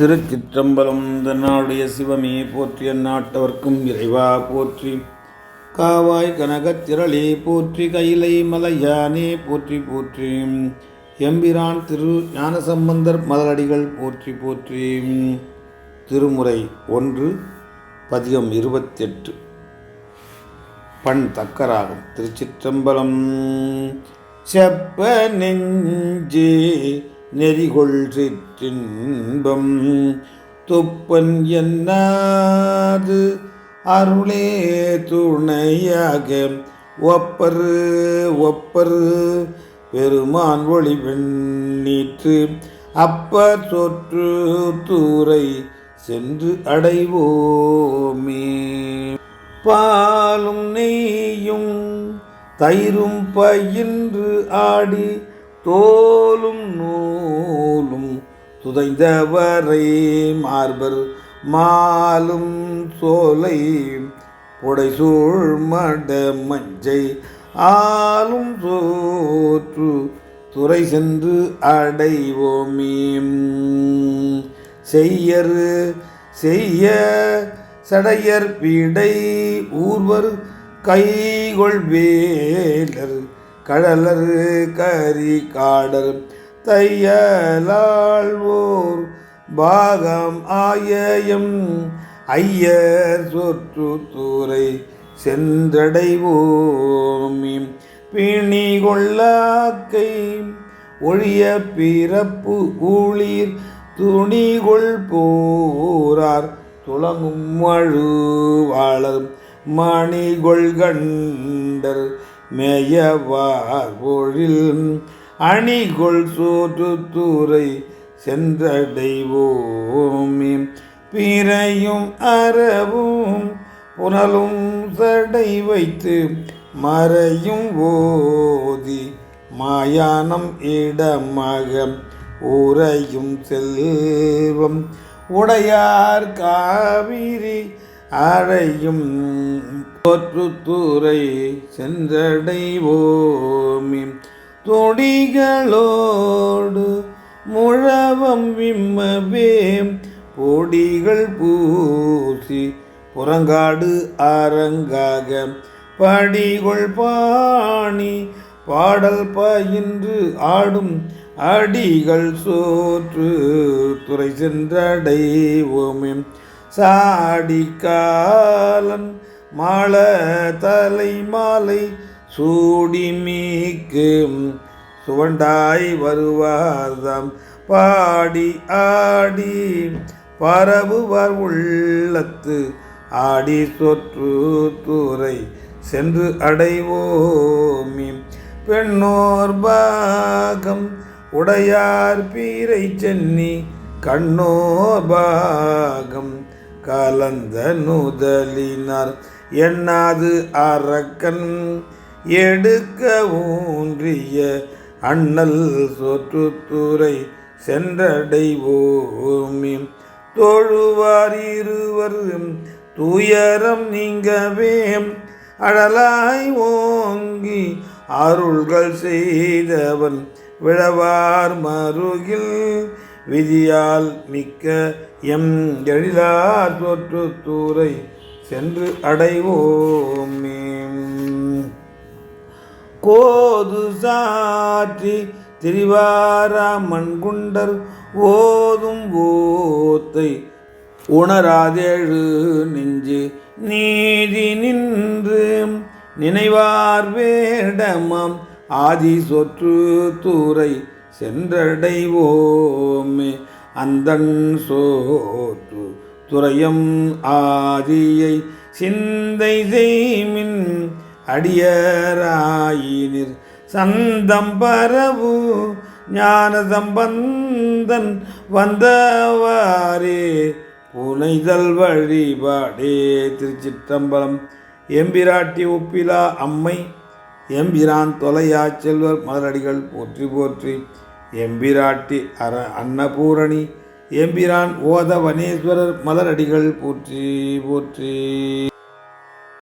திருச்சிற்றம்பலம் தன்னாளுடைய சிவமே போற்றி அந்நாட்டவர்க்கும் இறைவா போற்றி. காவாய் கனகத்திரளே போற்றி கைலை மலையானே போற்றி போற்றி. எம்பிரான் திரு ஞானசம்பந்தர் மலரடிகள் போற்றி போற்றி. திருமுறை ஒன்று பதிகம் இருபத்தெட்டு. பண் தக்கராகும் திருச்சிற்றம்பலம். செப்ப நெஞ்சே நெறிகொள் சிற்றின்பம் துப்பன் என்னாது? அருளே துணையாக ஒப்பரு ஒப்பரு. பெருமான் ஒளி வெண்ணீற்று அப்ப சொற்று தூரை சென்று அடைவோமே. பாலும் நெய்யும் தயிரும் பயின்று ஆடி தோலும் நூலும் துதைந்தவரை மார்பர் மாலும் சோலை புடைசூழ் மட மஞ்சை ஆளும் சோற்று துறை சென்று அடைவோமீம் செய்யரு செய்ய சடையர் பீடை ஊர்வர் கைகொள் வேலர் கழலர் கரி காடர் தையலாழ்வோர் பாகம் ஆயம் ஐயர் சொற்று தூரை சென்றடைவோமி. பிணி கொள்ளாக்கை ஒழிய பிறப்பு ஊழிர் துணிகொள் போரார் துளங்கும் மழுவாளர் மணிகொள் கண்டர் மேயவார் பொழில் அணிகொள் சோற்று தூரை சென்றடைவோமே. பிறையும் அறவும் புனலும் சடை வைத்து மறையும் ஓதி மாயானம் இடமாக உறையும் செல்வம். உடையார் காவிரி அறையும் தோற்றுத்துறை சென்றடைவோமி. தொடிகளோடு முழவம் விம்மவே. பொடிகள் பூசி புறங்காடு அரங்காக. படிகொள் பாணி பாடல் பயின்று ஆடும் அடிகள் சோற்று. துறை சென்றடைவோமே. சாடி காலன் மாள தலை மாலை சூடிமீக்கும். சுவண்டாய் வருவார்தாம் பாடி ஆடி பரவுவார் உள்ளத்து. ஆடி சொற்று தூரை சென்று அடைவோமி. பெண்ணோர் பாகம் உடையார் பீரை சென்னி கண்ணோர் பாகம் கலந்த நுதலினார் எண்ணாது அரக்கன் எடுக்க ஊன்றிய அண்ணல் சொற்றுத்துறை சென்றடைவோமி. தோழுவார் இருவர் துயரம் நீங்கவே அழலாய் ஓங்கி அருள்கள் செய்தவன் விழவார் மருகில் விதியால் மிக்க எம் எழிலார் சொற்றுத்தூரை சென்று அடைவோமே. கோது சாற்றி திரிவாராமன் குண்டர் ஓதும் ஓத்தை உணராதேழு நெஞ்சு நீதி நின்று நினைவார் வேடமாம் ஆதி சொற்று தூரை சென்றடைவோமே அந்தன் சோற்று துறையம் ஆதியை சிந்தை செய்மின் அடியராயினிர். சந்தம் பரவு ஞான சம்பந்தன் வந்தவாரே புனைதல் வழிபாடே திருச்சிற்றம்பலம். எம்பிராட்டி ஒப்பிலா அம்மை எம்பிரான் தொலையா செல்வர் மலரடிகள் போற்றி போற்றி. எம்பிராட்டி அர அன்னபூரணி எம்பிரான் ஓத வனேஸ்வரர் மலரடிகள் போற்றி போற்றி.